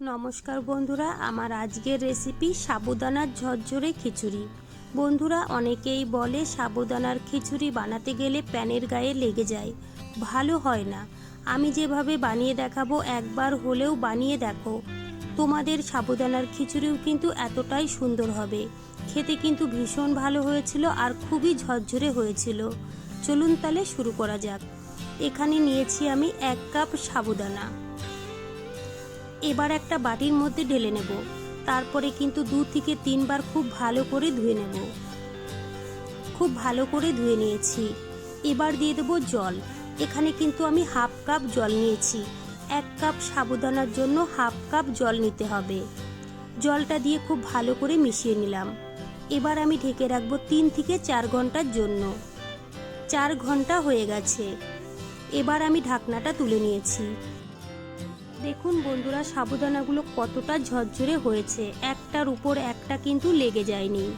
নমস্কার বন্ধুরা, আমার আজকের রেসিপি সাবুদানার ঝরঝরে খিচুড়ি। বন্ধুরা, অনেকেই বলে সাবুদানার খিচুড়ি বানাতে গেলে প্যানের গায়ে লেগে যায়। ভালো হয় না। আমি যেভাবে বানিয়ে দেখাবো, একবার হলেও বানিয়ে দেখো। তোমাদের সাবুদানার খিচুড়িও কিন্তু এতটাই সুন্দর হবে। খেতে কিন্তু ভীষণ ভালো হয়েছিল আর খুবই ঝরঝরে হয়েছিল। চলুন তাহলে শুরু করা যাক। এখানে নিয়েছি আমি এক কাপ সাবুদানা। এবার একটা বাটির মধ্যে ঢেলে নেব। তারপরে কিন্তু দু থেকে তিনবার খুব ভালো করে ধুয়ে নেব। খুব ভালো করে ধুয়ে নিয়েছি। এবার দিয়ে দেবো জল। এখানে কিন্তু আমি হাফ কাপ জল নিয়েছি। এক কাপ সাবুদানার জন্য হাফ কাপ জল নিতে হবে। জলটা দিয়ে খুব ভালো করে মিশিয়ে নিলাম। এবার আমি ঢেকে রাখব তিন থেকে চার ঘণ্টার জন্য। চার ঘণ্টা হয়ে গেছে। এবার আমি ঢাকনাটা তুলে নিয়েছি। দেখুন বন্ধুরা, সাবুদানাগুলো কতটা ঝরঝরে হয়েছে। একটার উপর একটা কিন্তু লেগে যায়নি।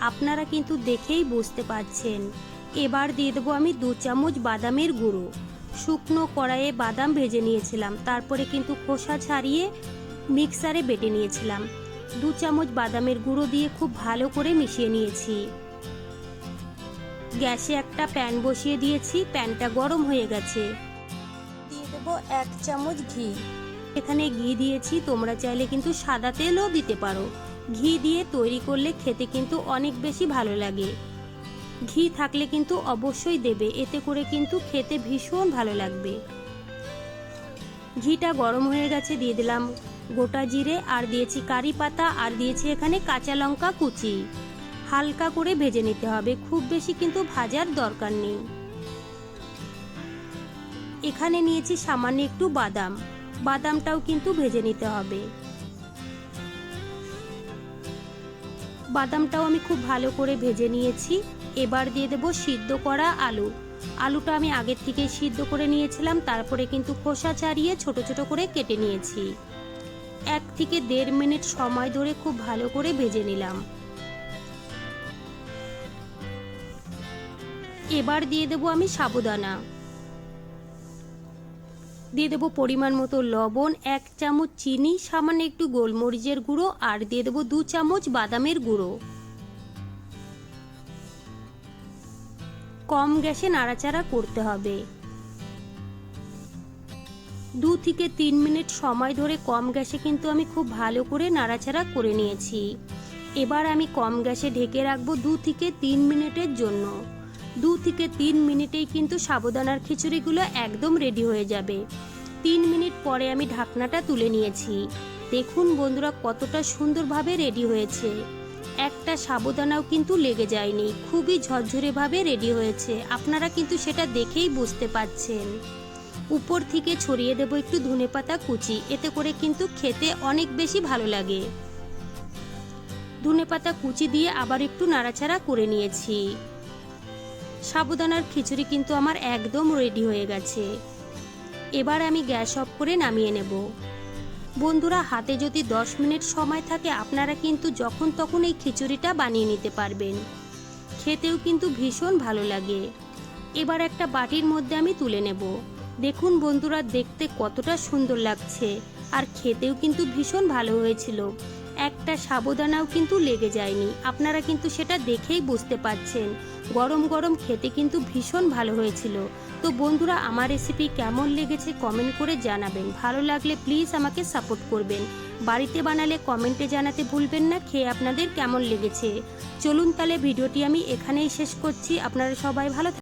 আপনারা কিন্তু দেখেই বুঝতে পারছেন। এবার দিয়ে দেবো আমি দু চামচ বাদামের গুঁড়ো। শুকনো কড়াইয়ে বাদাম ভেজে নিয়েছিলাম। তারপরে কিন্তু খোসা ছাড়িয়ে মিক্সারে বেটে নিয়েছিলাম। দু চামচ বাদামের গুঁড়ো দিয়ে খুব ভালো করে মিশিয়ে নিয়েছি। গ্যাসে একটা প্যান বসিয়ে দিয়েছি। প্যানটা গরম হয়ে গেছে। দেবো এক চামচ ঘি। এখানে ঘি দিয়েছি, তোমরা চাইলে কিন্তু সাদা তেলও দিতে পারো। ঘি দিয়ে তৈরি করলে খেতে কিন্তু অনেক বেশি ভালো লাগে। ঘি থাকলে কিন্তু অবশ্যই দেবে, এতে করে কিন্তু খেতে ভীষণ ভালো লাগবে। ঘিটা গরম হয়ে গেছে, দিয়ে দিলাম গোটা জিরে, আর দিয়েছি কারি পাতা, আর দিয়েছি এখানে কাঁচা লঙ্কা কুচি। হালকা করে ভেজে নিতে হবে, খুব বেশি কিন্তু ভাজার দরকার নেই। এখানে নিয়েছি সামান্য একটু বাদাম। বাদামটাও কিন্তু ভেজে নিতে হবে। বাদামটাও আমি খুব ভালো করে ভেজে নিয়েছি। এবার দিয়ে দেবো সিদ্ধ করা আলু। আলুটা আমি আগের থেকে সিদ্ধ করে নিয়েছিলাম, তারপরে কিন্তু খোসা ছাড়িয়ে ছোট ছোট করে কেটে নিয়েছি। এক থেকে দেড় মিনিট সময় ধরে খুব ভালো করে ভেজে নিলাম। এবার দিয়ে দেবো আমি সাবুদানা। দিয়ে দেবো পরিমাণ মতো লবণ, এক চামচ চিনি, সামান্য একটু গোলমরিচের গুঁড়ো আর দিয়ে দেবো দু চামচ বাদামের গুঁড়ো। কম গ্যাসে নাড়াচাড়া করতে হবে। দু থেকে তিন মিনিট সময় ধরে কম গ্যাসে কিন্তু আমি খুব ভালো করে নাড়াচাড়া করে নিয়েছি। এবার আমি কম গ্যাসে ঢেকে রাখব দু থেকে তিন মিনিটের জন্য। দু থেকে তিন মিনিটেই কিন্তু সাবুদানার খিচুড়িগুলো একদম রেডি হয়ে যাবে। তিন মিনিট পরে আমি ঢাকনাটা তুলে নিয়েছি। দেখুন বন্ধুরা কতটা সুন্দরভাবে রেডি হয়েছে। একটা সাবুদানাও কিন্তু লেগে যায়নি, খুবই ঝরঝরেভাবে রেডি হয়েছে। আপনারা কিন্তু সেটা দেখেই বুঝতে পাচ্ছেন। উপর থেকে ছড়িয়ে দেবো একটু ধনেপাতা কুচি, এতে করে কিন্তু খেতে অনেক বেশি ভালো লাগে। ধনেপাতা কুচি দিয়ে আবার একটু নাড়াচাড়া করে নিয়েছি। সাবুদানার খিচুড়ি কিন্তু আমার একদম রেডি হয়ে গেছে। এবার আমি গ্যাস অফ করে নামিয়ে নেব। বন্ধুরা, হাতে যদি দশ মিনিট সময় থাকে, আপনারা কিন্তু যখন তখন এই খিচুড়িটা বানিয়ে নিতে পারবেন। খেতেও কিন্তু ভীষণ ভালো লাগে। এবার একটা বাটির মধ্যে আমি তুলে নেব। দেখুন বন্ধুরা, দেখতে কতটা সুন্দর লাগছে। আর খেতেও কিন্তু ভীষণ ভালো হয়েছিল। একটা সাবুদানাও কিন্তু লেগে যায়নি। আপনারা কিন্তু সেটা দেখেই বুঝতে পাচ্ছেন গরম গরম খেতে কিন্তু ভীষণ ভালো হয়েছিল। তো বন্ধুরা, আমার রেসিপি কেমন লেগেছে কমেন্ট করে জানাবেন। ভালো লাগলে প্লিজ আমাকে সাপোর্ট করবেন। বাড়িতে বানালে কমেন্টে জানাতে ভুলবেন না। খেয়ে আপনাদের কেমন লেগেছে? চলুন তাহলে ভিডিওটি আমি এখানেই শেষ করছি। আপনারা সবাই ভালো